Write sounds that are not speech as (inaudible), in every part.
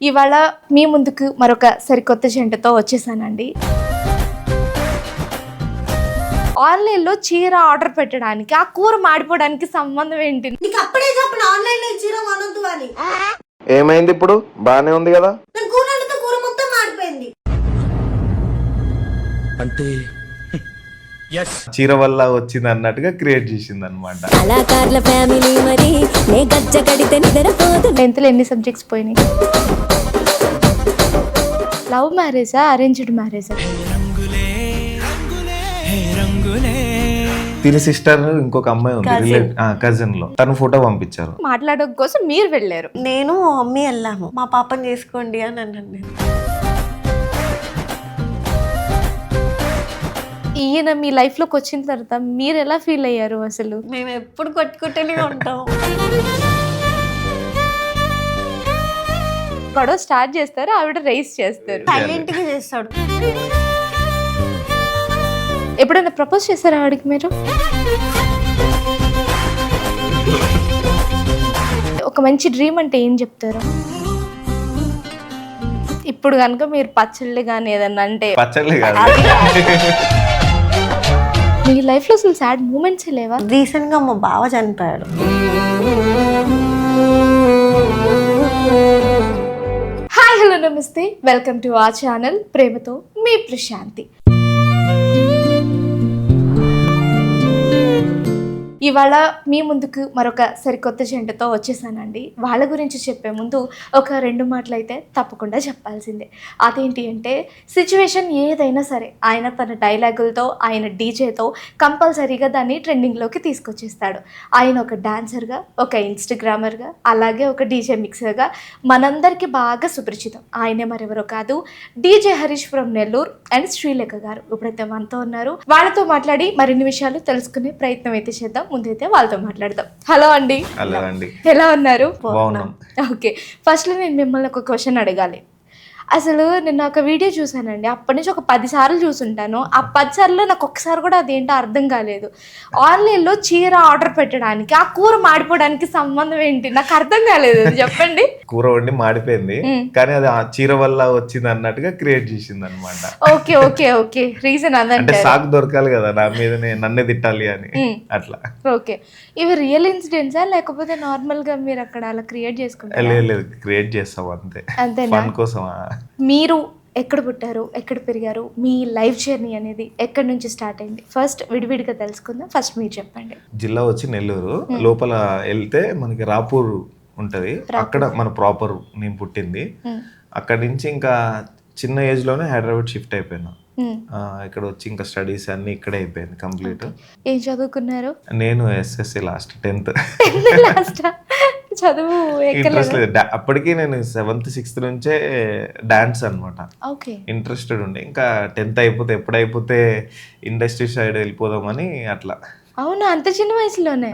ఇవాళ మీ ముందుకు మరొక సరికొత్త జంటతో వచ్చేసానండి. ఆన్లైన్లో చీర ఆర్డర్ పెట్టడానికి ఆ కూర మాడిపోవడానికి సంబంధం ఏంటి? నీకు అప్పుడే చెప్పిన ఆన్లైన్లో చీర కొనొద్దు అని. ఏమైంది ఇప్పుడు? బానే ఉంది కదా? నేను కూర వండితే కూర మొత్తం మాడిపోయింది. అంటే చీర వల్ల వచ్చింది అన్నట్టుగా క్రియేట్ చేసింది అనమాట కళాకారుల ఫ్యామిలీ మరి నే గజ్జ కడితే నిద్రపోదు టెన్త్లో ఎన్ని సబ్జెక్ట్స్ పోయినాయి? లవ్ మ్యారేజా అరేంజ్డ్ మ్యారేజా తిని సిస్టర్ ఇంకొక అమ్మాయి ఉంది కజిన్లో. తను ఫోటో పంపించారు. మాట్లాడడం కోసం మీరు వెళ్ళారు. నేను మా మమ్మీ వెళ్ళాము. మా పాపని చేసుకోండి అని అన్నాను నేను. ఈయన మీ లైఫ్లోకి వచ్చిన తర్వాత మీరు ఎలా ఫీల్ అయ్యారు అసలు? మేము ఎప్పుడు కొట్టుకుంటూనే ఉంటాం. గొడవ స్టార్ట్ చేస్తారు ఆవిడ రైస్ చేస్తారు. సైలెంట్గా చేస్తాడు. ఎప్పుడైనా ప్రపోజ్ చేశారా ఆవిడకి మీరు? ఒక మంచి డ్రీమ్ అంటే ఏం చెప్తారు? ఇప్పుడు కనుక మీరు పచ్చళ్ళు కానీ ఏదన్నా అంటే పచ్చళ్ళే కాదు. మీ లైఫ్లో అసలు సాడ్ మూమెంట్స్ లేవా? రీసెంట్గా మా బావ చనిపోయాడు. హాయ్ హలో నమస్తే. వెల్కమ్ టు ఆ ఛానల్. ప్రేమతో మీ ప్రశాంతి. ఇవాళ మీ ముందుకు మరొక సరికొత్త జంటతో వచ్చేసానండి. వాళ్ళ గురించి చెప్పే ముందు ఒక రెండు మాటలు అయితే తప్పకుండా చెప్పాల్సిందే. అదేంటి అంటే సిచ్యువేషన్ ఏదైనా సరే ఆయన తన డైలాగులతో ఆయన డీజేతో కంపల్సరీగా దాన్ని ట్రెండింగ్లోకి తీసుకొచ్చేస్తాడు. ఆయన ఒక డాన్సర్గా ఒక ఇన్స్టాగ్రామర్గా అలాగే ఒక డీజే మిక్సర్గా మనందరికీ బాగా సుపరిచితం. ఆయనే మరెవరో కాదు DJ Harish from Nellore and Srilekha గారు. ఇప్పుడైతే మనతో ఉన్నారు. వాళ్ళతో మాట్లాడి మరిన్ని విషయాలు తెలుసుకునే ప్రయత్నం అయితే చేద్దాం. ముందైతే వాళ్ళతో మాట్లాడదాం. హలో అండి. హలో అండి. ఎలా ఉన్నారు? ఓకే. ఫస్ట్లో నేను మిమ్మల్ని ఒక క్వశ్చన్ అడగాలి. అసలు నిన్న ఒక వీడియో చూసానండి అప్పటి నుంచి ఒక పది సార్లు చూసుంటాను. ఆ పది సార్లు నాకు ఒక్కసారి కూడా అదేంటో అర్థం కాలేదు. ఆన్లైన్లో చీర ఆర్డర్ పెట్టడానికి ఆ కూర మాడిపోవడానికి సంబంధం ఏంటి? నాకు అర్థం కాలేదు. చెప్పండి. (laughs) కూర వండి మాడిపోయింది. కానీ అది ఆ చీర వల్ల వచ్చింది అన్నట్టుగా క్రియేట్ చేసింది అనమాట ఓకే ఓకే. ఓకే రీజన్ అంటే అదంటారు సాకు దొరకాలి కదా నా మీదనే నన్నే తిట్టాలి అని. అట్లా. ఓకే. ఇవి రియల్ ఇన్సిడెంట్సా లేకపోతే నార్మల్గా మీరు అక్కడ అలా క్రియేట్ చేసుకుంటారు? లేదు క్రియేట్ చేస్తాం అంతే. ఫన్ కోసం మీరు ఎక్కడ పుట్టారు ఎక్కడ పెరిగారు మీ లైఫ్ జర్నీ అనేది ఎక్కడి నుంచి స్టార్ట్ అయింది? ఫస్ట్ విడివిడిగా తెలుసుకుందాం. ఫస్ట్ మీరు చెప్పండి. జిల్లా వచ్చి నెల్లూరు. లోపల వెళ్తే మనకి రాపూర్ ఉంటది. అక్కడ మన ప్రాపర్ నేను పుట్టింది. అక్కడి నుంచి ఇంకా చిన్న ఏజ్లోనే హైదరాబాద్ షిఫ్ట్ అయిపోయినా. ఇక్కడ వచ్చి ఇంకా స్టడీస్ అన్ని ఇక్కడే అయిపోయింది కంప్లీట్. ఏం చదువుకున్నారు? నేను ఎస్ఎస్సి లాస్ట్ టెన్త్. (laughs) లాస్ట్ చదువు ఇంట్రెస్ట్ లేదు. అప్పటికి నేను సెవెంత్ సిక్స్త్ నుంచే డాన్స్ అన్నమాట. ఓకే. ఇంట్రెస్టెడ్ ఉండే. ఇంకా టెన్త్ అయిపోతే ఎప్పుడు అయిపోతే ఇండస్ట్రీ సైడ్ వెళ్ళిపోదామని అట్లా. అవునా? అంత చిన్న వయసులోనే?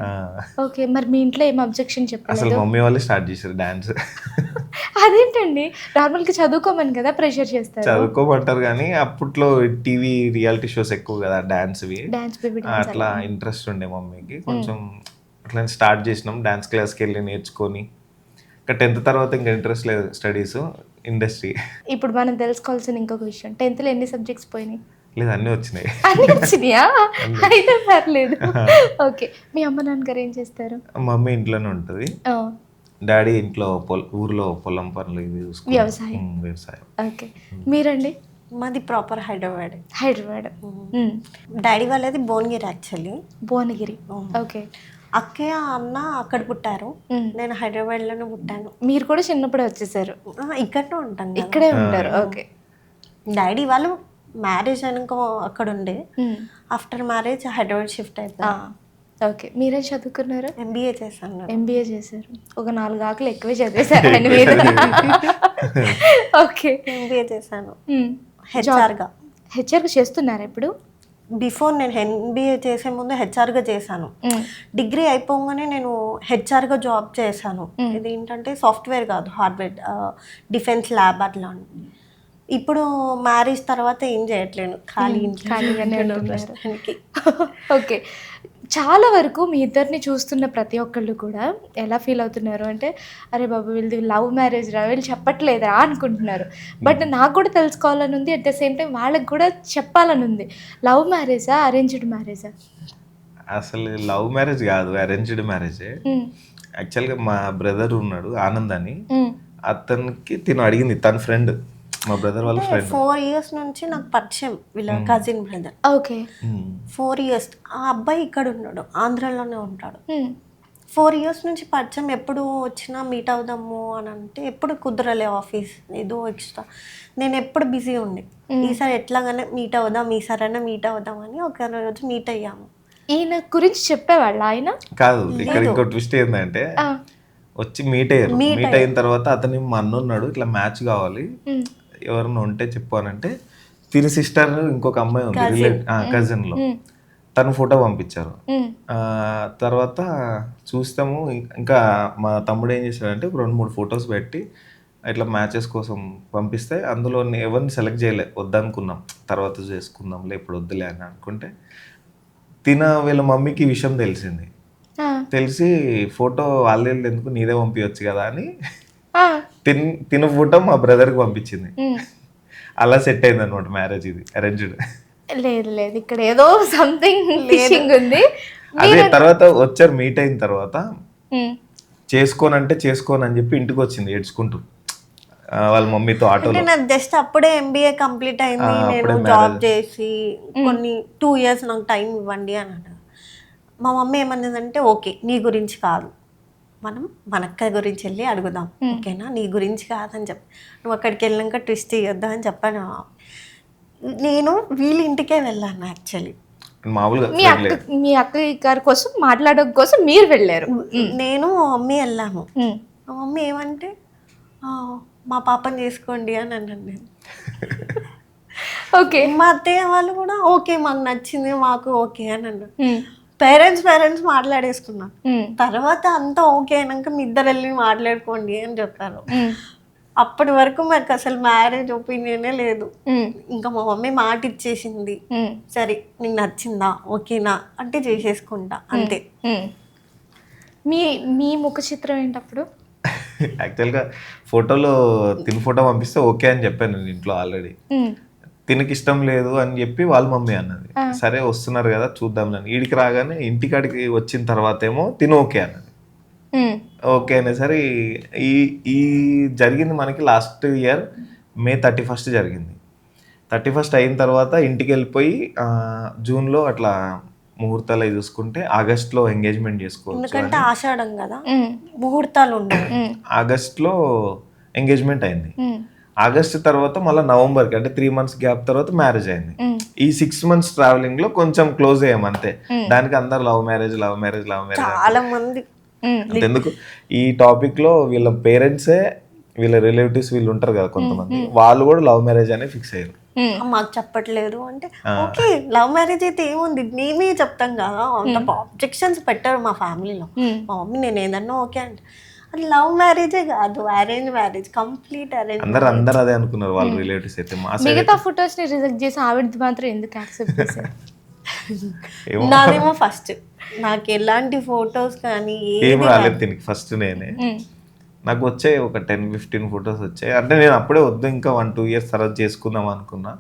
ఓకే. మరి మీ ఇంట్లో ఏం అబ్జెక్షన్ అసలు చెప్పలేదు మమ్మీ వాళ్ళు స్టార్ట్ చేశారు డాన్స్ అదేంటండి? నార్మల్గా చదువుకోమని కదా ప్రెషర్ చేస్తారు. చదువుకోమంటారు కానీ అప్పట్లో టీవీ రియాలిటీ షోస్ ఎక్కువ కదా డాన్స్ అట్లా ఇంట్రెస్ట్ ఉండే మమ్మీకి. కొంచెం అట్లా స్టార్ట్ చేసినాం డాన్స్ క్లాస్కి వెళ్ళి నేర్చుకొని. ఇంకా టెన్త్ తర్వాత ఇంకా ఇంట్రెస్ట్ లేదు స్టడీస్ ఇండస్ట్రీ ఇప్పుడు మనం తెలుసుకోవాల్సిన ఇంకొక విషయం టెన్త్లో ఎన్ని సబ్జెక్ట్స్ పోయినాయి? లేదు అన్నీ వచ్చినాయి. అన్ని వచ్చినాయా? అయితే పర్లేదు. (laughs) ఓకే. మీ అమ్మ నాన్నగారు ఏం చేస్తారు? మమ్మీ ఇంట్లోనే ఉంటుంది. ఆ, డాడీ ఇంట్లో పొల ఊర్లో పొలం పనులు ఇవి చూసుకుంటారు. వ్యవసాయం. వ్యవసాయం. ఓకే. మీరండి? మాది ప్రాపర్ హైదరాబాద్. హైదరాబాద్. డాడీ వాళ్ళది భువనగిరి యాక్చువల్లీ భువనగిరి. ఓకే. అక్కయ్య అన్న అక్కడ పుట్టారు. నేను హైదరాబాద్లోనే పుట్టాను. మీరు కూడా చిన్నప్పుడే వచ్చేసారు. ఇక్కడనే ఉంటాను. ఇక్కడే ఉంటారు. ఓకే. డాడీ వాళ్ళు మ్యారేజ్ అనుకో అక్కడ ఉండే. ఆఫ్టర్ మ్యారేజ్ హైదరాబాద్ షిఫ్ట్ అయిపోయాను ఓకే. మీరేం చదువుకున్నారు? ఎంబీఏ చేశాను. ఎంబీఏ చేశారు. ఒక నాలుగు ఆకులు ఎక్కువే చదివేశారు ఆయన మీద. (laughs) ఓకే. ఎంబీఏ చేశాను. మ్మ్. హెచ్ఆర్గా. హెచ్ఆర్ చేస్తున్నారు ఇప్పుడు? బిఫోర్ నేను ఎంబీఏ చేసే ముందు హెచ్ఆర్గా చేశాను. డిగ్రీ అయిపోగానే నేను హెచ్ఆర్గా జాబ్ చేశాను. ఇది ఏంటంటే సాఫ్ట్వేర్ కాదు హార్డ్వేర్ డిఫెన్స్ ల్యాబ్ అట్లా ఇప్పుడు మ్యారేజ్ తర్వాత ఏం చేయట్లేను. ఖాళీ ఖాళీగానే. ప్రస్తుతానికి. (laughs) ఓకే. చాలా వరకు మీ ఇద్దరిని చూస్తున్న ప్రతి ఒక్కళ్ళు కూడా ఎలా ఫీల్ అవుతున్నారు? అంటే అరే బాబు వీళ్ళది లవ్ మ్యారేజ్ రా వీళ్ళు చెప్పట్లేదురా అనుకుంటున్నారు. బట్ నాకు కూడా తెలుసుకోవాలని ఉంది. అట్ ద సేమ్ టైం వాళ్ళకి కూడా చెప్పాలని ఉంది. లవ్ మ్యారేజా అరేంజ్డ్ మ్యారేజా? అసలు లవ్ మ్యారేజ్ కాదు అరేంజ్డ్ మ్యారేజే. యాక్చువల్గా మా బ్రదర్ ఉన్నాడు ఆనంద్ అని. అతనికి తిను అడిగింది తన ఫ్రెండ్. మా బ్రదర్ వాళ్ళ ఫ్రెండ్ ఫోర్ ఇయర్స్ నుంచి నాకు పరిచయం వీళ్ళ cousin brother okay four years ఆ అబ్బాయి ఇక్కడ ఉన్నాడు ఆంధ్రాలోనే ఉంటాడు. ఫోర్ ఇయర్స్ నుంచి పరిచయం ఎప్పుడు వచ్చినా మీట్ అవుదాము అని అంటే ఎప్పుడు కుదరలే ఆఫీస్ ఏదో ఎక్స్ట్రా నేను ఎప్పుడు బిజీ ఉండే. ఈసారి ఎట్లాగానే మీట్ అవుదాం ఈసారైనా మీట్ అవుదాం అని ఒక రోజు మీట్ అయ్యాము. ఈయన గురించి చెప్పేవాళ్ళ ఆయన? కాదు ఇక్కడ ఇంకో ట్విస్ట్ ఏంటంటే వచ్చి మీట్ అయ్యారు. మీట్ అయిన తర్వాత అతని మా అన్న ఉన్నాడు ఇట్లా మ్యాచ్ కావాలి. ఉమ్, ఎవరన్నా ఉంటే చెప్పు అని అంటే తిని సిస్టర్ ఇంకొక అమ్మాయి ఉంది రిలేట్ కజిన్లో తను ఫోటో పంపించారు. తర్వాత చూస్తాము ఇంకా మా తమ్ముడు ఏం చేశాడంటే రెండు మూడు ఫొటోస్ పెట్టి ఇట్లా మ్యాచెస్ కోసం పంపిస్తే అందులో ఎవరిని సెలెక్ట్ చేయలే వద్దనుకున్నాం. తర్వాత చేసుకుందాంలే ఇప్పుడు వద్దులే అని అనుకుంటే తిన వీళ్ళ మమ్మీకి విషయం తెలిసింది. తెలిసి ఫోటో వాళ్ళే ఎందుకు నీదే పంపించచ్చు కదా అని తిన్ తిన ఫోటో మా బ్రదర్కి పంపించింది. అలా సెట్ అయింది అనమాట మ్యారేజ్ ఇది అరేంజ్డ్ లేదు లేదు ఇక్కడ ఏదో సంథింగ్ ఫిషింగ్ ఉంది. అదే తర్వాత వచ్చారు మీట్ అయిన తర్వాత చేసుకోనంటే చేసుకోను అని చెప్పి ఇంటికి వచ్చింది ఏడ్చుకుంటూ వాళ్ళ మమ్మీతో నాకు జస్ట్ అప్పుడే ఎంబీఏ కంప్లీట్ అయింది నేను అప్పుడే జాబ్. చేసి కొన్ని టూ ఇయర్స్ నాకు టైం ఇవ్వండి అని అన్నాడు. మా మమ్మీ ఏమన్నదంటే ఓకే నీ గురించి కాదు. మనం మన అక్క గురించి వెళ్ళి అడుగుదాం. ఓకేనా? నీ గురించి కాదని చెప్పి నువ్వు అక్కడికి వెళ్ళాక ట్విస్ట్ ఇవ్వద్దు అని చెప్పాను. నేను వీళ్ళ ఇంటికే వెళ్ళాను యాక్చువల్లీ. మామూలుగా మీ అక్క మీ అక్క గారి కోసం మాట్లాడడం కోసం మీరు వెళ్ళారు. నేను మమ్మీ వెళ్ళాము. మమ్మీ ఏమంటే "ఆ, మా పాపని చేసుకోండి అని అన్నాను నేను. (laughs) ఓకే. మా అత్తయ్య వాళ్ళు కూడా ఓకే మాకు నచ్చింది మాకు ఓకే అని అన్నారు. పేరెంట్స్ పేరెంట్స్ మాట్లాడేసుకున్నారు ఉమ్, తర్వాత అంతా ఓకే అయినాక మీ ఇద్దరు వెళ్ళి మాట్లాడుకోండి అని చెప్పారు. అప్పటి వరకు మాకు అసలు మ్యారేజ్ ఒపీనియనే లేదు. ఇంకా మా మమ్మీ మాట ఇచ్చేసింది. సరే నీకు నచ్చిందా? ఓకేనా? అంటే చేసేసుకుంటా. అంతే. మీ మీ ముఖ చిత్రం ఏంటప్పుడు? (laughs) యాక్చువల్గా ఫోటోలో తిని ఫోటో పంపిస్తే ఓకే అని చెప్పాను నేను ఇంట్లో ఆల్రెడీ. తినకి ఇష్టం లేదు అని చెప్పి వాళ్ళ మమ్మీ అన్నది. సరే వస్తున్నారు కదా చూద్దాం నేను. ఈడికి రాగానే ఇంటికాడికి వచ్చిన తర్వాత ఏమో తిను ఓకే అన్నది. ఓకే అనేసరి ఈ ఈ జరిగింది మనకి last year May thirty first జరిగింది. థర్టీ ఫస్ట్ అయిన తర్వాత ఇంటికి వెళ్ళిపోయి జూన్లో అట్లా ముహూర్తాలు అవి చూసుకుంటే ఆగస్ట్లో ఎంగేజ్మెంట్ చేసుకోవచ్చు ఎందుకంటే ఆషాఢం కదా? ముహూర్తాలు ఉండవు. ఆగస్ట్లో ఎంగేజ్మెంట్ అయింది. ఆగస్ట్ తర్వాత మళ్ళీ నవంబర్కి అంటే త్రీ మంత్స్ గ్యాప్ తర్వాత మ్యారేజ్ అయింది. ఈ సిక్స్ మంత్స్ ట్రావెలింగ్లో కొంచెం క్లోజ్ అయ్యాం అంతే. దానికి అందరు love marriage love marriage love marriage చాలా మంది. ఎందుకు? ఈ టాపిక్లో వీళ్ళ పేరెంట్సే వీళ్ళ రిలేటివ్స్ వీళ్ళు ఉంటారు కదా కొంతమంది. వాళ్ళు కూడా లవ్ మ్యారేజ్ అనే ఫిక్స్ అయ్యారు. మాకు చెప్పట్లేదు అంటే ఓకే లవ్ మ్యారేజ్ అయితే ఏముంది? మేమే చెప్తాం కదా. అంత ఆబ్జెక్షన్స్ పెట్టారు మా ఫ్యామిలీలో. మా మమ్మీ నేను ఏదన్నా ఓకే అంటే. లవ్ మ్యారేజే కాదు అరేంజ్ మ్యారేజ్ కంప్లీట్ అరేంజ్ అందరు అందరు అదే అనుకున్నారు వాళ్ళ రిలేటివ్స్ అయితే. మా సైడ్ మిగతా ఫొటోస్ని రిజెక్ట్ చేసి ఆవిడది మాత్రం ఎందుకు యాక్సెప్ట్ చేశారు? ఏమో. నాదేమో ఫస్ట్ నాకు ఎలాంటి ఫొటోస్ కానీ ఏం ఏది రాలేదు దీనికి ఫస్ట్ నేనే. ఉమ్, నాకు వచ్చాయి ఒక టెన్ ఫిఫ్టీన్ ఫొటోస్ వచ్చాయి. అంటే నేను అప్పుడే వద్దు ఇంకా వన్ టూ ఇయర్స్ తర్వాత చేసుకుందాం అనుకున్నా.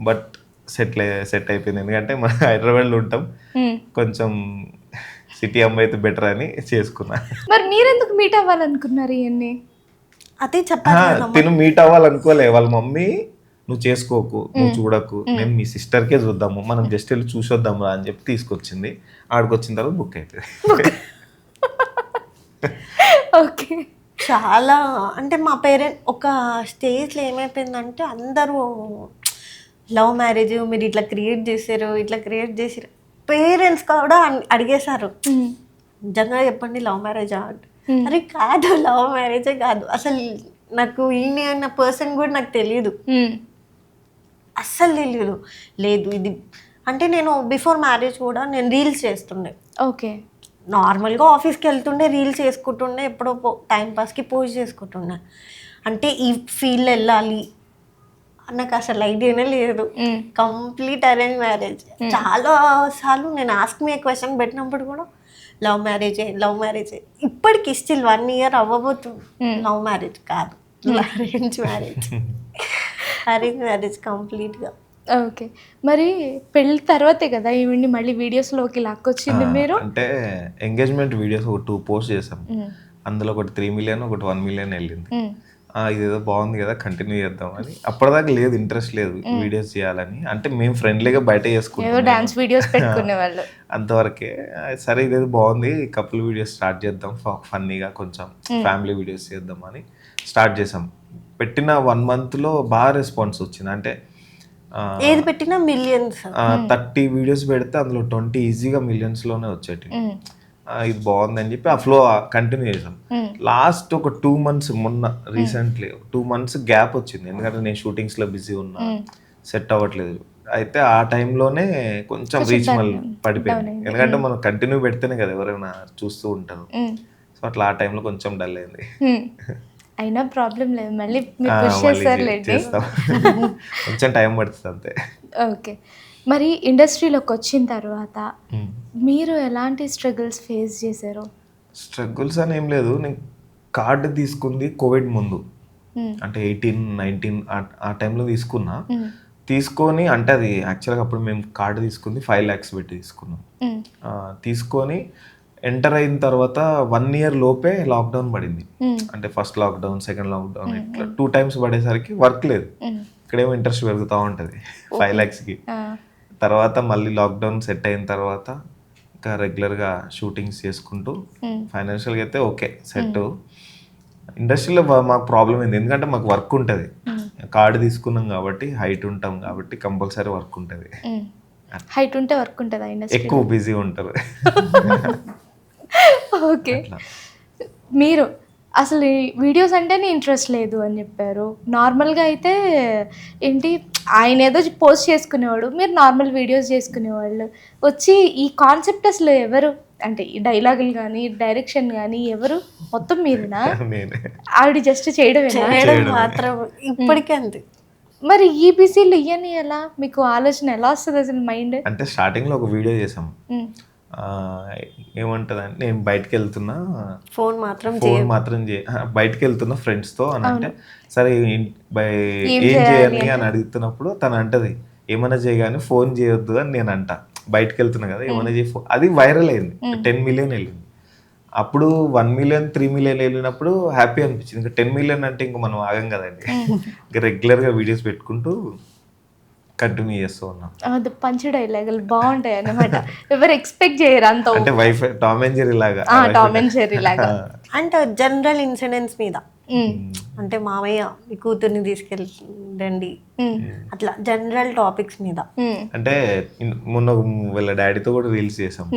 బట్ సెటిల్ సెట్ అయిపోయింది. ఎందుకంటే మనం హైదరాబాద్లో ఉంటాం. ఉమ్. కొంచెం సిటీ అమ్మాయి అయితే బెటర్ అని చేసుకున్నా. మరి మీరెందుకు మీట్ అవ్వాలనుకున్నారు ఇవన్నీ అదే కదా తిను మీట్ అవ్వాలనుకోలే. వాళ్ళ మమ్మీ నువ్వు చేసుకోకు నువ్వు చూడకు నేను మీ సిస్టర్కే చూద్దాము మనం జస్ట్ వెళ్ళి చూసొద్దాం రా అని చెప్పి తీసుకొచ్చింది. ఆడికి వచ్చిన తర్వాత బుక్ అయిపోయింది. ఓకే చాలా అంటే మా పేరెంట్ ఒక స్టేజ్లో ఏమైపోయిందంటే అందరూ లవ్ మ్యారేజ్ మీరు ఇట్లా క్రియేట్ చేశారు ఇట్లా క్రియేట్ చేసారు పేరెంట్స్ కూడా అడిగేశారు. నిజంగా చెప్పండి లవ్ మ్యారేజ్? అరే కాదు లవ్ మ్యారేజే కాదు. అసలు నాకు ఈయన అన్న పర్సన్ కూడా నాకు తెలియదు అస్సలు తెలియదు లేదు ఇది అంటే నేను బిఫోర్ మ్యారేజ్ కూడా నేను రీల్స్ చేస్తుండే. ఓకే. నార్మల్గా ఆఫీస్కి వెళ్తుండే రీల్స్ చేసుకుంటుండే ఎప్పుడో టైం పాస్కి పోస్ట్ చేసుకుంటుండే. అంటే ఈ ఫీల్డ్ వెళ్ళాలి నాకు అసలు ఐడియానే లేదు. Complete arrange marriage. చాలా సార్లు నేను ఆస్క్ మీ క్వశ్చన్ పెట్టినప్పుడు కూడా లవ్ మ్యారేజ్ లవ్ మ్యారేజ్. ఇప్పటికి స్టిల్ వన్ ఇయర్ అవ్వబోతుంది లవ్ మ్యారేజ్ కాదు. Arrange marriage. (laughs) అరేంజ్ మ్యారేజ్ కంప్లీట్గా. ఓకే. మరి పెళ్ళి తర్వాతే కదా ఈవిడ్ని మళ్ళీ వీడియోస్లోకి లాక్కొచ్చింది మీరు? అంటే ఎంగేజ్మెంట్ వీడియోస్ ఒక టూ పోస్ట్ చేసాం. అందులో ఒకటి త్రీ మిలియన్ ఒకటి వన్ మిలియన్ వెళ్ళింది. ఇదేదో బాగుంది కదా కంటిన్యూ చేద్దాం అని. అప్పటిదాకా లేదు ఇంట్రెస్ట్ లేదు వీడియోస్ చేయాలని. అంటే మేము ఫ్రెండ్లీగా బయట (laughs) వాళ్ళు. అంతవరకే. సరే ఇదేదో బాగుంది కపుల్ వీడియోస్ స్టార్ట్ చేద్దాం ఫన్నీగా కొంచెం ఫ్యామిలీ వీడియోస్ చేద్దాం అని స్టార్ట్ చేసాం పెట్టిన వన్ మంత్లో బాగా రెస్పాన్స్ వచ్చింది. అంటే ఏది పెట్టినా మిలియన్స్ థర్టీ వీడియోస్ పెడితే అందులో ట్వంటీ ఈజీగా మిలియన్స్లోనే వచ్చేటి మ్మ్. ఆ, ఇది బాగుంది అని చెప్పి ఆ ఫ్లో కంటిన్యూ చేసాం. లాస్ట్ ఒక టూ మంత్స్ మొన్న రీసెంట్లీ టూ మంత్స్ గ్యాప్ వచ్చింది. ఎందుకంటే నేను షూటింగ్స్లో బిజీ ఉన్నా. సెట్ అవ్వట్లేదు. అయితే ఆ టైంలోనే కొంచెం రీచ్ మళ్ళీ పడిపోయింది. ఎందుకంటే మనం కంటిన్యూ పెడితేనే కదా ఎవరైనా చూస్తూ ఉంటారు. సో అట్లా ఆ టైంలో కొంచెం డల్ అయింది. అయినా ప్రాబ్లం లేదు. మళ్ళీ (laughs) కొంచెం టైం పడుతుంది అంతే. ఓకే. మరి ఇండస్ట్రీలోకి వచ్చిన తర్వాత మీరు ఎలాంటి స్ట్రగుల్స్ ఫేస్ చేశారు? స్ట్రగుల్స్ అని ఏం లేదు. నేను కార్డు తీసుకుంది కోవిడ్ ముందు. అంటే ఎయిటీన్ నైన్టీన్ ఆ టైంలో తీసుకున్నా. తీసుకొని అంటే అది యాక్చువల్గా అప్పుడు మేము కార్డు తీసుకుంది ఫైవ్ ల్యాక్స్ పెట్టి తీసుకున్నాం. తీసుకొని ఎంటర్ అయిన తర్వాత వన్ ఇయర్ లోపే లాక్డౌన్ పడింది. అంటే ఫస్ట్ లాక్డౌన్ సెకండ్ లాక్డౌన్ ఇట్లా టూ టైమ్స్ పడేసరికి వర్క్ లేదు. ఇక్కడేమో ఇంట్రెస్ట్ పెరుగుతూ ఉంటుంది. ఫైవ్ ల్యాక్స్కి. తర్వాత మళ్ళీ లాక్డౌన్ సెట్ అయిన తర్వాత ఇంకా రెగ్యులర్గా షూటింగ్స్ చేసుకుంటూ. ఫైనాన్షియల్గా అయితే ఓకే సెట్ ఇండస్ట్రీలో మాకు ప్రాబ్లం ఏంది? ఎందుకంటే మాకు వర్క్ ఉంటుంది. కార్డు తీసుకున్నాం కాబట్టి హైట్ ఉంటాం కాబట్టి కంపల్సరీ వర్క్ ఉంటుంది. హైట్ ఉంటే వర్క్ ఉంటుందా ఇండస్ట్రీ ఎక్కువ బిజీ ఉంటారు. (laughs) ఓకే మీరు అసలు ఈ వీడియోస్ అంటేనే ఇంట్రెస్ట్ లేదు అని చెప్పారు. నార్మల్గా అయితే ఏంటి ఆయన ఏదో పోస్ట్ చేసుకునేవాడు మీరు నార్మల్ వీడియోస్ చేసుకునేవాళ్ళు. వచ్చి ఈ కాన్సెప్ట్ అసలు ఎవరు? అంటే ఈ డైలాగులు కానీ డైరెక్షన్ కానీ ఎవరు? మొత్తం మీరునా? (laughs) నేనే. ఆవిడ జస్ట్ చేయడం మాత్రం ఇప్పటికే అంతే. మరి ఈబీసీలు ఇవన్నీ ఎలా? మీకు ఆలోచన ఎలా వస్తుంది అసలు మైండ్? అంటే స్టార్టింగ్లో ఒక వీడియో చేసాం. ఆ, ఏమంటదంటే నేను బయటకు వెళ్తున్నా ఫోన్ మాత్రం ఫోన్ మాత్రం బయటకు వెళ్తున్నా ఫ్రెండ్స్తో అని అంటే సరే ఏం చేయాలి అని అడుగుతున్నప్పుడు తను అంటది ఏమైనా చేయగానే ఫోన్ చేయొద్దు అని నేను అంట. బయటకు వెళ్తున్నా కదా ఏమైనా చేయ ఫో- అది వైరల్ అయింది. టెన్ మిలియన్ వెళ్ళింది. అప్పుడు వన్ మిలియన్ త్రీ మిలియన్ వెళ్ళినప్పుడు హ్యాపీ అనిపించింది. ఇంకా టెన్ మిలియన్ అంటే ఇంకా మనం ఆగం కదండి. ఇంకా రెగ్యులర్గా వీడియోస్ పెట్టుకుంటూ కంటిన్యూ చేస్తూ ఉన్నాం. అది పంచు డైలాగులు బాగుంటాయి అన్నమాట. ఎవరు ఎక్స్పెక్ట్ చేయరు అంత అంటే వైఫై టామ్ అండ్ జెర్రీ లాగా. టామ్ అండ్ జెర్రీ లాగా. అంటే జనరల్ ఇన్సిడెంట్స్ మీద. అంటే మామయ్య మీ కూతుర్ని తీసుకెళ్ళండి. అట్లా జనరల్ టాపిక్స్ మీద. అంటే మొన్న వీళ్ళ డాడీతో కూడా రీల్స్ చేసాం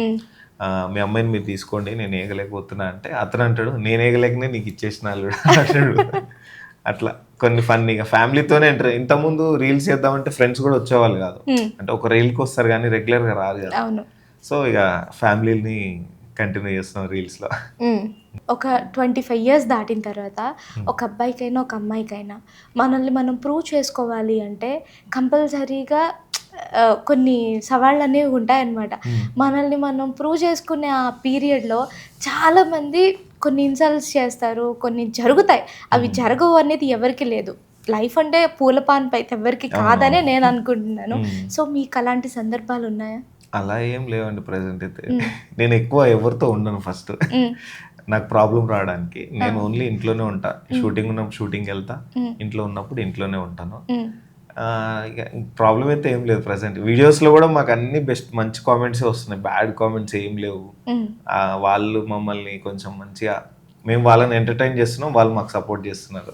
మీ అమ్మాయిని మీరు తీసుకోండి నేను ఏగలేకపోతున్నా అంటే అతను అంటాడు నేను ఏగలేకనే నీకు ఇచ్చేసిన అల్లుడు అంటాడు. అట్లా కొన్ని ఫన్నీగా ఫ్యామిలీతోనే ఎంటర్ ఇంతకుముందు రీల్స్ చేద్దామంటే ఫ్రెండ్స్ కూడా వచ్చేవాళ్ళు కాదు. అంటే ఒక రీల్కి వస్తారు కానీ రెగ్యులర్గా రాదు కదా. సో ఇక ఫ్యామిలీని కంటిన్యూ చేస్తున్నాం రీల్స్లో. ఒక ట్వంటీ ఫైవ్ ఇయర్స్ దాటిన తర్వాత ఒక అబ్బాయికైనా ఒక అమ్మాయికైనా మనల్ని మనం ప్రూవ్ చేసుకోవాలి అంటే కంపల్సరీగా కొన్ని సవాళ్ళు అనేవి ఉంటాయన్నమాట. మనల్ని మనం ప్రూవ్ చేసుకునే ఆ పీరియడ్లో చాలామంది కొన్ని ఇన్సల్ట్స్ చేస్తారు కొన్ని జరుగుతాయి. అవి జరగవు అనేది ఎవరికి లేదు. లైఫ్ అంటే పూల పాన్పు అయితే ఎవరికి కాదనే నేను అనుకుంటున్నాను. సో మీకు అలాంటి సందర్భాలు ఉన్నాయా? అలా ఏం లేవండి ప్రజెంట్ అయితే. నేను ఎక్కువ ఎవరితో ఉండను ఫస్ట్. నాకు ప్రాబ్లం రావడానికి. నేను ఓన్లీ ఇంట్లోనే ఉంటా. షూటింగ్ ఉన్నప్పుడు షూటింగ్ వెళ్తా. ఇంట్లో ఉన్నప్పుడు ఇంట్లోనే ఉంటాను. ప్రాబ్లం అయితే ఏం లేదు ప్రజెంట్ వీడియోస్లో కూడా మాకు అన్ని బెస్ట్ మంచి కామెంట్స్ వస్తున్నాయి. బ్యాడ్ కామెంట్స్ ఏం లేవు. వాళ్ళు మమ్మల్ని కొంచెం మంచిగా మేము వాళ్ళని ఎంటర్టైన్ చేస్తున్నాం వాళ్ళు మాకు సపోర్ట్ చేస్తున్నారు.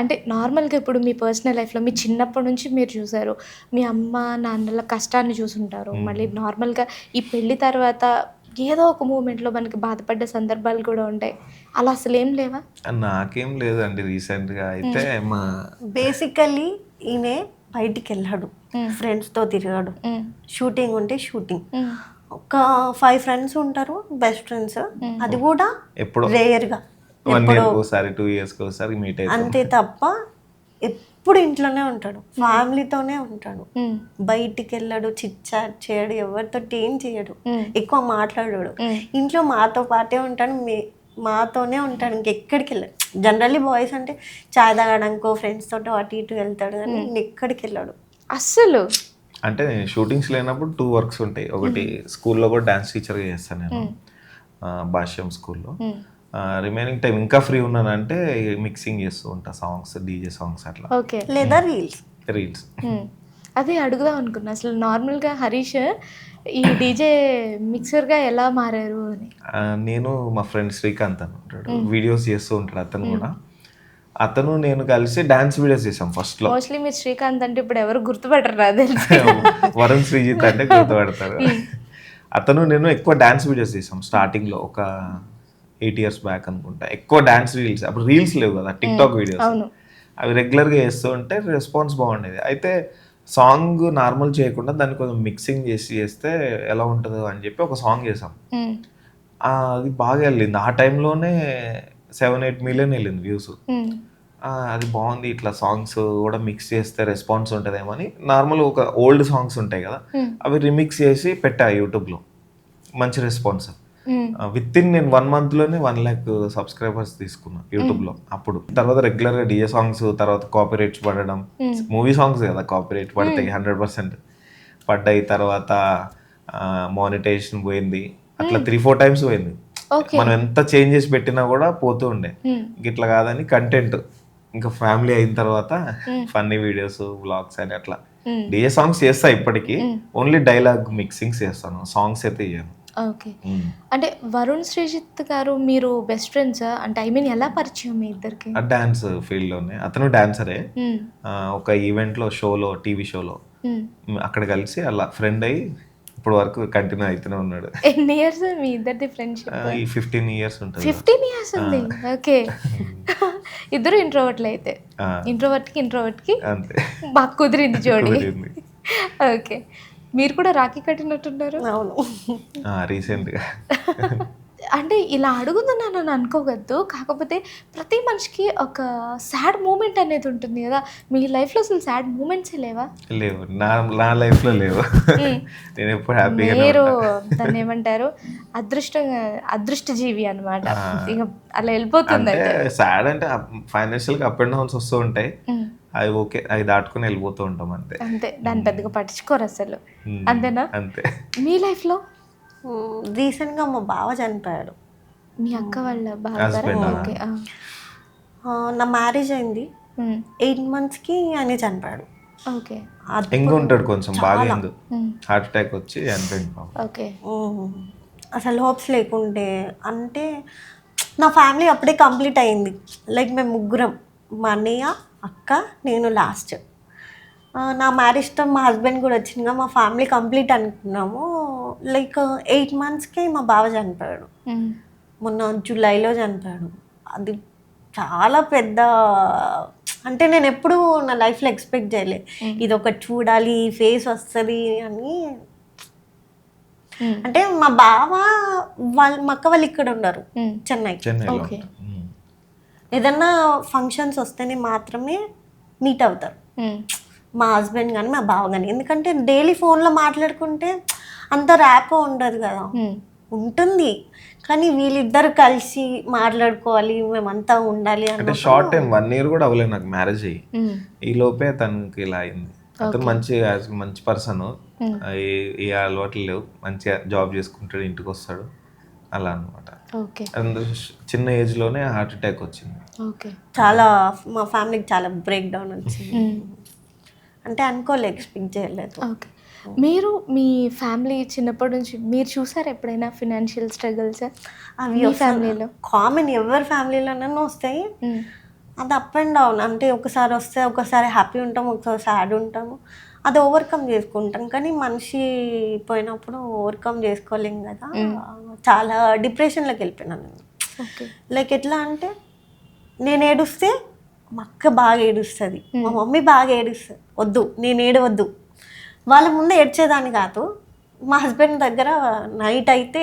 అంటే నార్మల్గా ఇప్పుడు మీ పర్సనల్ లైఫ్లో మీ చిన్నప్పటి నుంచి మీరు చూసారు మీ అమ్మ నాన్నల కష్టాన్ని చూసుంటారు. మళ్ళీ నార్మల్గా ఈ పెళ్ళి తర్వాత ఏదో ఒక మూమెంట్లో మనకి బాధపడ్డ సందర్భాలు కూడా ఉంటాయి. అలా అసలు ఏం లేవా? నాకేం లేదండి రీసెంట్గా అయితే మా బేసికల్లీ ఈయన బయటికి వెళ్ళాడు. ఫ్రెండ్స్తో తిరిగాడు. షూటింగ్ ఉంటే షూటింగ్. ఒక ఫైవ్ ఫ్రెండ్స్ ఉంటారు బెస్ట్ ఫ్రెండ్స్ అది కూడా ఎప్పుడో రేయర్గా వన్ ఇయర్కి ఒకసారి టూ ఇయర్స్కి ఒకసారి మీట్ అంతే తప్ప ఎప్పుడు ఇంట్లోనే ఉంటాడు. ఫ్యామిలీతోనే ఉంటాడు. బయటికి వెళ్ళాడు చిట్ చాట్ చేయడు ఎవరితో ఏం చేయడు. ఎక్కువ మాట్లాడాడు. ఇంట్లో మాతో పాటే ఉంటాడు మీ మాతోనే ఉంటాడు ఇంకెక్కడికి వెళ్ళాడు. జనరల్లీ బాయ్స్ అంటే చాయ్ తాగడానికో ఫ్రెండ్స్ తోటి అటు ఇటు వెళ్తాడు కానీ ఎక్కడికి వెళ్ళాడు. అస్సలు? అంటే షూటింగ్స్ లేనప్పుడు టూ వర్క్స్ ఉంటాయి. ఒకటి స్కూల్లో కూడా డాన్స్ టీచర్గా చేస్తాను నేను. ఆ, భాష్యం స్కూల్లో. రిమైనింగ్ టైం ఇంకా ఫ్రీ ఉన్నానంటే మిక్సింగ్ చేస్తూ ఉంటా సాంగ్స్ డీజే సాంగ్స్ అట్లా. ఓకే లేదా రీల్స్ రీల్స్ ఉమ్. అదే అడుగుదాం అనుకున్నా. అసలు నార్మల్గా హరీష్ ఈ డీజే మిక్సర్గా ఎలా మారారు అని? నేను మా ఫ్రెండ్ శ్రీకాంత్ అని ఉంటాడు. వీడియోస్ చేస్తూ ఉంటాడు అతను కూడా. అతను నేను కలిసి డాన్స్ వీడియోస్ చేసాం ఫస్ట్లో. మోస్ట్లీ మీరు శ్రీకాంత్ అంటే ఇప్పుడు ఎవరు తెలిసి. (laughs) వరుణ్ శ్రీజిత్ అంటే (laughs) గుర్తుపడతారు. అతను నేను ఎక్కువ డాన్స్ వీడియోస్ చేసాం స్టార్టింగ్లో. ఒక ఎయిట్ ఇయర్స్ బ్యాక్ అనుకుంటా. ఎక్కువ డాన్స్ రీల్స్ అప్పుడు రీల్స్ లేవు కదా టిక్ టాక్ వీడియోస్. అవి రెగ్యులర్గా చేస్తూ ఉంటే రెస్పాన్స్ బాగుండేది. అయితే సాంగ్ నార్మల్ చేయకుండా దాన్ని కొంచెం మిక్సింగ్ చేసి చేస్తే ఎలా ఉంటుందో అని చెప్పి ఒక సాంగ్ చేసాం అది బాగా వెళ్ళింది. ఆ టైంలోనే సెవెన్ ఎయిట్ మిలియన్ వెళ్ళింది వ్యూస్. అది బాగుంది. ఇట్లా సాంగ్స్ కూడా మిక్స్ చేస్తే రెస్పాన్స్ ఉంటుందేమో అని. నార్మల్ ఒక ఓల్డ్ సాంగ్స్ ఉంటాయి కదా. అవి రిమిక్స్ చేసి పెట్టా యూట్యూబ్లో. మంచి రెస్పాన్స్. విత్ ఇన్ నేను వన్ మంత్లోనే వన్ ల్యాక్ సబ్స్క్రైబర్స్ తీసుకున్నా యూట్యూబ్లో అప్పుడు. తర్వాత రెగ్యులర్గా డిజే సాంగ్స్ తర్వాత కాపీ రేట్స్ పడడం మూవీ సాంగ్స్ కదా కాపీ రేట్ పడతాయి హండ్రెడ్ పర్సెంట్ పడ్డాయి తర్వాత మానిటైజేషన్ పోయింది. అట్లా త్రీ ఫోర్ టైమ్స్ పోయింది. మనం ఎంత చేంజెస్ పెట్టినా కూడా పోతూ ఉండే. ఇట్లా కాదని కంటెంట్ ఇంకా ఫ్యామిలీ అయిన తర్వాత ఫన్నీ వీడియోస్ వ్లాగ్స్ అని అట్లా. డిజే సాంగ్స్ చేస్తా ఇప్పటికీ. ఓన్లీ డైలాగ్ మిక్సింగ్స్ చేస్తాను. సాంగ్స్ అయితే చేయను ఓకే. అంటే వరుణ్ శ్రీజిత్ గారు మీరు బెస్ట్ ఫ్రెండ్స్ అంటే ఐ మీన్ ఎలా పరిచయం మీ ఇద్దరికి? డాన్స్ ఫీల్డ్లోనే అతను డాన్సరే ఒక ఈవెంట్లో షోలో టీవీ షోలో. అక్కడ కలిసి అలా ఫ్రెండ్ అయ్యి ఇప్పుడు వరకు కంటిన్యూ అవుతూనే ఉన్నాడు. ఎన్ని ఇయర్స్ మీ ఇద్దరిది ఫ్రెండ్షిప్ ఈ ఫిఫ్టీన్ ఇయర్స్ ఉంటుంది. ఫిఫ్టీన్ ఇయర్స్ ఉంది? ఓకే. (laughs) ఇద్దరు ఇంట్రోవర్ట్లు అయితే. ఇంట్రోవర్ట్కి ఇంట్రోవర్ట్కి అంతే. బాగా కుదిరింది జోడి. ఓకే. మీరు కూడా రాఖీ కట్టినట్టున్నారు? అవును. రీసెంట్గా. అంటే ఇలా అడుగుతున్నాను నన్ను అనుకోవద్దు. కాకపోతే ప్రతి మనిషికి ఒక సాడ్ మూమెంట్ అనేది ఉంటుంది కదా. మీ లైఫ్లో అసలు సాడ్ మూమెంట్స్ లేవా? లేవు. నా నా లైఫ్లో లేవు. నేను ఎప్పుడు హ్యాపీగా మీరు దాన్ని ఏమంటారు? అదృష్టంగా అదృష్ట జీవి అనమాట ఇక అలా వెళ్ళిపోతుంది అంటే సాడ్ అంటే ఫైనాన్షియల్గా అప్ అండ్ డౌన్స్ వస్తూ ఉంటాయి. అవి ఓకే అవి దాటుకుని వెళ్ళిపోతూ ఉంటాం అంతే. అంతే దాన్ని పెద్దగా పట్టించుకోరు అసలు. అంతేనా? అంతే. మీ లైఫ్లో? రీసెంట్గా మా బావ చనిపోయాడు. మీ అక్క వాళ్ళ బాగా నా మ్యారేజ్ అయింది. ఎయిట్ మంత్స్కి ఆయన చనిపోయాడు. ఓకే. అది ఎంగు ఉంటాడు కొంచెం బాగా హార్ట్ అటాక్ వచ్చి చనిపోయింది ఓకే. అసలు హోప్స్ లేకుండే అంటే నా ఫ్యామిలీ అప్పుడే కంప్లీట్ అయింది. లైక్ మేము ముగ్గురం మా అన్నయ్య అక్క నేను లాస్ట్ నా మ్యారేజ్తో మా హస్బెండ్ కూడా వచ్చిందిగా మా ఫ్యామిలీ కంప్లీట్ అనుకున్నాము. లైక్ ఎయిట్ మంత్స్కి మా బావ చనిపోయాడు. ఉమ్, మొన్న జూలైలో చనిపోయాడు. అది చాలా పెద్ద అంటే నేను ఎప్పుడూ నా లైఫ్లో ఎక్స్పెక్ట్ చేయలే. ఇది ఒకటి చూడాలి ఫేస్ వస్తుంది అని. ఉమ్, అంటే మా బావ వాళ్ళ మా అక్క వాళ్ళు ఇక్కడ ఉన్నారు. చెన్నై. ఉమ్. ఏదన్నా ఫంక్షన్స్ వస్తేనే మాత్రమే మీట్ అవుతారు. ఉమ్, మా హస్బెండ్ కానీ మా బావ కానీ ఎందుకంటే డైలీ ఫోన్లో మాట్లాడుకుంటే అంత ర్యాప్ ఉండదు కదా. ఉమ్, ఉంటుంది. కానీ వీళ్ళిద్దరు కలిసి మాట్లాడుకోవాలి మేమంతా ఉండాలి అంటే షార్ట్ టైం వన్ ఇయర్ కూడా అవ్వలేదు నాకు మ్యారేజ్ అయ్యి. ఉమ్, ఈ లోపే తనకి ఇలా అయింది. అతను మంచి మంచి పర్సన్ ఏ అలవాట్లు లేవు. మంచిగా జాబ్ చేసుకుంటాడు ఇంటికి వస్తాడు. అలా అనమాట ఓకే. చిన్న ఏజ్లోనే హార్ట్ అటాక్ వచ్చింది. ఓకే. చాలా మా ఫ్యామిలీకి చాలా బ్రేక్ డౌన్ వచ్చింది. ఉమ్, అంటే అనుకోలే ఎక్స్పెక్ట్ చేయలేదు. ఓకే. మీరు మీ ఫ్యామిలీ చిన్నప్పటి నుంచి మీరు చూసారు ఎప్పుడైనా ఫినాన్షియల్ స్ట్రగుల్స్ అవి మీ ఫ్యామిలీలో కామన్ ఎవరి ఫ్యామిలీలోనైనా వస్తాయి. అది అప్ అండ్ డౌన్ అంటే ఒకసారి వస్తే ఒకసారి హ్యాపీ ఉంటాం ఒకసారి సాడ్ ఉంటాము. అది ఓవర్కమ్ చేసుకుంటాం. కానీ మనిషి పోయినప్పుడు ఓవర్కమ్ చేసుకోలేం కదా. చాలా డిప్రెషన్లోకి వెళ్ళిపోయినాను నేను లైక్ ఎట్లా అంటే నేను ఏడుస్తే మా అక్క బాగా ఏడుస్తుంది. మా మమ్మీ బాగా ఏడుస్తుంది. వద్దు నేను ఏడవద్దు. వాళ్ళ ముందే ఏడ్చేదాన్ని కాదు. మా హస్బెండ్ దగ్గర నైట్ అయితే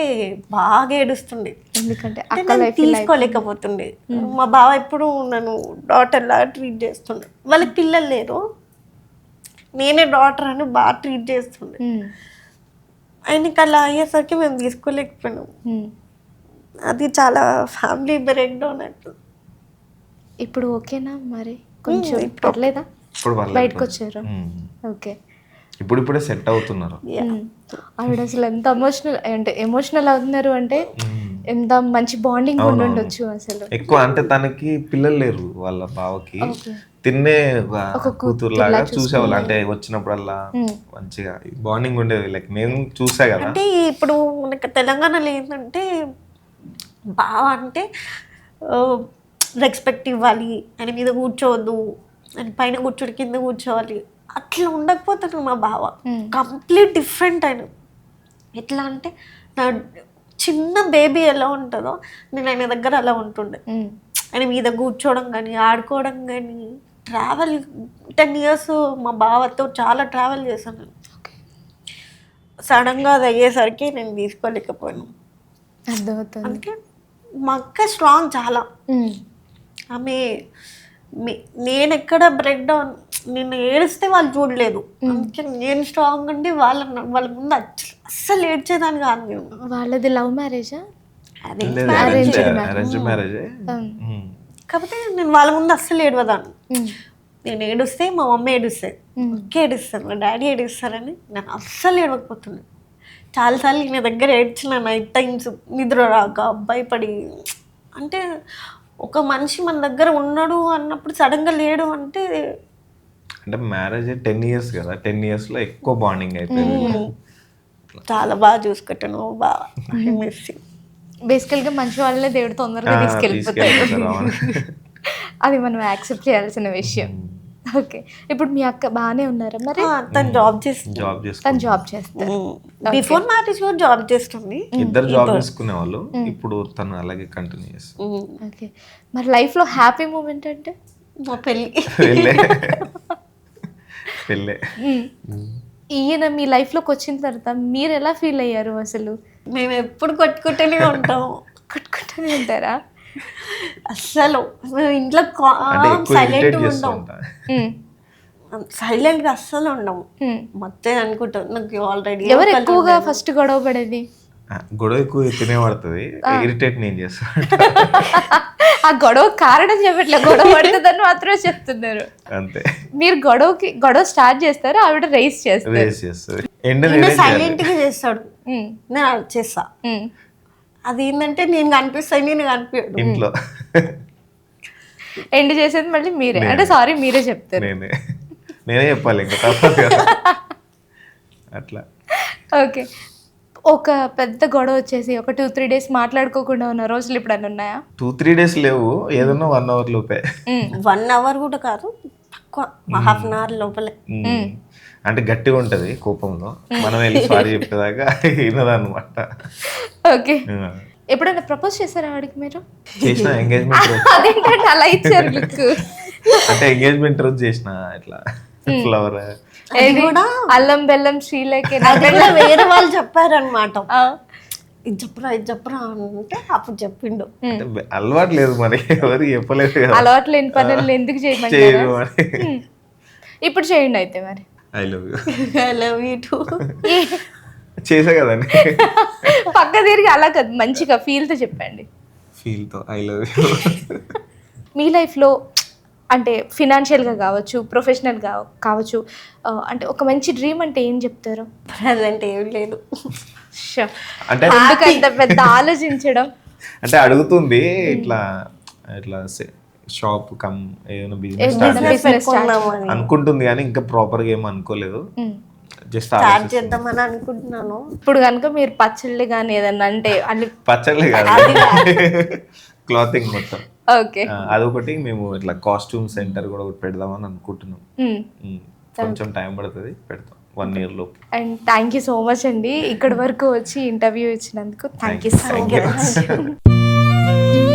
బాగా ఏడుస్తుండే. ఎందుకంటే తీసుకోలేకపోతుండే. మా బావ ఎప్పుడు నన్ను డాటర్ లా ట్రీట్ చేస్తుండే. వాళ్ళకి పిల్లలు లేరు. నేనే డాటర్ అని బాగా ట్రీట్ చేస్తుండే. ఆయనకి అలా అయ్యేసరికి మేము తీసుకోలేకపోయినాం. అది చాలా ఫ్యామిలీ బ్రేక్ డౌన్ అట్లా. ఇప్పుడు ఓకేనా మరి? కొంచెం ఇప్పుడు పర్లేదా? బయటకు వచ్చారు. ఓకే. ఇప్పుడు ఇప్పుడే సెట్ అవుతున్నారు. ఆవిడ అసలు ఎంత ఎమోషనల్ అంటే ఎమోషనల్ అవుతున్నారు అంటే ఎంత మంచి బాండింగ్ ఉండి ఉండొచ్చు అసలు. ఎక్కువ అంటే తనకి పిల్లలు లేరు వాళ్ళ బావకి. తిన్నే ఒక కూతురు లాగా చూసేవాళ్ళు. అంటే వచ్చినప్పుడల్లా మంచిగా బాండింగ్ ఉండేది. లైక్ నేను చూసా కదా. అంటే ఇప్పుడు మనకి తెలంగాణలో ఏంటంటే బావ అంటే రెస్పెక్ట్ ఇవ్వాలి ఆయన మీద కూర్చోవద్దు ఆయన పైన కూర్చోడు కింద కూర్చోవాలి. అట్లా ఉండకపోతాడు మా బావ. కంప్లీట్ డిఫరెంట్ ఆయన. ఎట్లా అంటే నా చిన్న బేబీ ఎలా ఉంటుందో నేను ఆయన దగ్గర అలా ఉంటుండే. ఆయన మీద కూర్చోవడం కానీ ఆడుకోవడం కానీ ట్రావెల్ టెన్ ఇయర్స్ మా బావతో చాలా ట్రావెల్ చేశాను. సడన్గా అది అయ్యేసరికి నేను తీసుకోలేకపోయాను. అర్థమవుతుంది. అంటే మా అక్క స్ట్రాంగ్ చాలా. ఆమె నేను ఎక్కడ బ్రేక్ డౌన్ నేను ఏడిస్తే వాళ్ళు చూడలేదు. నేను స్ట్రాంగ్ ఉండి వాళ్ళ వాళ్ళ ముందు అచ్చ- అస్సలు ఏడ్చేదాన్ని కాదు నేను. వాళ్ళది లవ్ మ్యారేజా కాకపోతే నేను వాళ్ళ ముందు అస్సలు ఏడవదాన్ని. నేను ఏడుస్తే మా మమ్మీ ఏడుస్తాయి ఒకే ఏడుస్తారు మా డాడీ ఏడుస్తారని నేను అస్సలు ఏడవకపోతుండే చాలాసార్లు ఈయన దగ్గర ఏడ్చిన నైట్ టైమ్స్ నిద్ర రాక భయపడి అంటే ఒక మనిషి మన దగ్గర ఉన్నాడు అన్నప్పుడు సడన్గా లేడు అంటే అంటే మ్యారేజ్ టెన్ ఇయర్స్ కదా. టెన్ ఇయర్స్లో ఎక్కువ బాండింగ్ అయిపోయింది. చాలా బాగా చూసుకుంటాను. బాగా బేసికల్గా మంచి వాళ్ళనే దేవుడు తొందరగా తీసుకెళ్ళిపోతాడు. అవును. (laughs) అది మనం యాక్సెప్ట్ చేయాల్సిన విషయం. ఓకే ఇప్పుడు మీ అక్క బాగానే ఉన్నారా మరి? తను జాబ్ చేస్తుంది జాబ్ తను జాబ్ చేస్తారు. బిఫోర్ మ్యారేజ్ కూడా జాబ్ చేస్తుంది. ఇద్దరు జాబ్ చేసుకునే వాళ్ళు. ఇప్పుడు తను అలాగే కంటిన్యూ చేస్తారు ఉమ్. ఓకే మరి లైఫ్లో హ్యాపీ మూమెంట్ అంటే? మా పెళ్ళి. (laughs) వెళ్ళే ఈయన మీ లైఫ్లోకి వచ్చిన తర్వాత మీరు ఎలా ఫీల్ అయ్యారు అసలు? మేము ఎప్పుడు కొట్టుకుంటూనే ఉంటాము. కొట్టుకుంటూనే ఉంటారా? అస్సలు. మేము ఇంట్లో సైలెంట్ ఉంటా. మ్మ్. సైలెంట్గా అస్సలు ఉండము. మొత్తం అనుకుంటాం నాకు ఆల్రెడీ ఎవరు ఎక్కువగా ఫస్ట్ గొడవ పడేది? గొడవ ఎక్కువ తినే పడుతుంది. ఇరిటేట్ నేను చేస్తా. (laughs) ఆ గొడవ కారణం చెప్పట్లే గొడవ పడుతుందని మాత్రమే చెప్తున్నారు. అంతే. మీరు గొడవకి గొడవ స్టార్ట్ చేస్తారు ఆవిడ రైస్ చేస్తారు. రేస్ చేస్తుంది ఎండ్ నేనే చేయాలి. సైలెంట్గా చేస్తాడు. నేను చేస్తా. అది ఏంటంటే నేను కనిపిస్తాను నేను కనిపించడు. ఇంట్లో. ఎండ్ చేసేది మళ్ళీ మీరే. అంటే సారీ మీరే చెప్తారు. నేనే. నేనే చెప్పాలి ఇంకా తప్పదు (laughs) అట్లా. ఓకే ఒక పెద్ద గొడవ వచ్చేసి ఒక టూ త్రీ డేస్ మాట్లాడుకోకుండా ఉన్న రోజులు ఇప్పుడు అని ఉన్నాయా? టూ త్రీ డేస్ లేవు. ఏదన్నా వన్ అవర్ లోపే. వన్ అవర్ (laughs) కూడా కాదు. తక్కువ. హాఫ్ అన్ అవర్ లోపలే. అంటే గట్టిగా ఉంటది కోపంలో. మనం వెళ్ళి సారీ చెప్పేదాకా వినదన్నమాట. ఓకే. ఎప్పుడైనా ప్రపోజ్ చేశారా ఆవిడకి మీరు? చేసిన ఎంగేజ్మెంట్ (laughs) అదేంటంటే అలా ఇచ్చారు అంటే ఎంగేజ్మెంట్ రోజు చేసిన ఇట్లా. ఫ్లవర్ ఏది అల్లం బెల్లం శ్రీలేఖ అది కూడా వేరే వాళ్ళు చెప్పారనమాట ఇది చెప్పరా ఇది చెప్పరా అంటే అప్పుడు చెప్పిండు. అంటే అలవాటు లేదు మనకి ఎవరు చెప్పలేదు అలవాటు లేని పనులు ఎందుకు చేయమంటారా? మరి. Hmm. ఇప్పుడు చేయండి అయితే మరి. I love you I love you too చేసా కదండి. పక్క తిరిగి అలా కాదు మంచిగా feel తో చెప్పండి. ఫీల్తో ఐ లవ్ యూ మీ లైఫ్లో అంటే ఫినాన్షియల్గా కావచ్చు ప్రొఫెషనల్గా కావచ్చు అంటే ఒక మంచి డ్రీమ్ అంటే ఏం చెప్తారు? ప్రజెంట్ ఏం లేదు. అంటే పెద్ద ఆలోచించడం. అంటే అడుగుతుంది ఇట్లా ఇట్లా షాప్ కమ్ ఏదైనా బిజినెస్ అనుకుంటుంది కానీ ఇంకా ప్రాపర్గా ఏం అనుకోలేదు. జస్ట్ స్టార్ట్ చేద్దామని అనుకుంటున్నాను. ఇప్పుడు కనుక మీరు పచ్చళ్ళు కానీ ఏదన్నా అంటే పచ్చళ్ళే కాదు. క్లాతింగ్ (laughs) మొత్తం. అదొకటి మేము ఇట్లా కాస్ట్యూమ్ సెంటర్ కూడా ఒకటి పెడదామని అనుకుంటున్నాం. కొంచెం టైం పడుతుంది పెడతాం. వన్ ఇయర్ లోపు. And thank you so much అండి. ఇక్కడి వరకు వచ్చి ఇంటర్వ్యూ ఇచ్చినందుకు. Thank you so. మచ్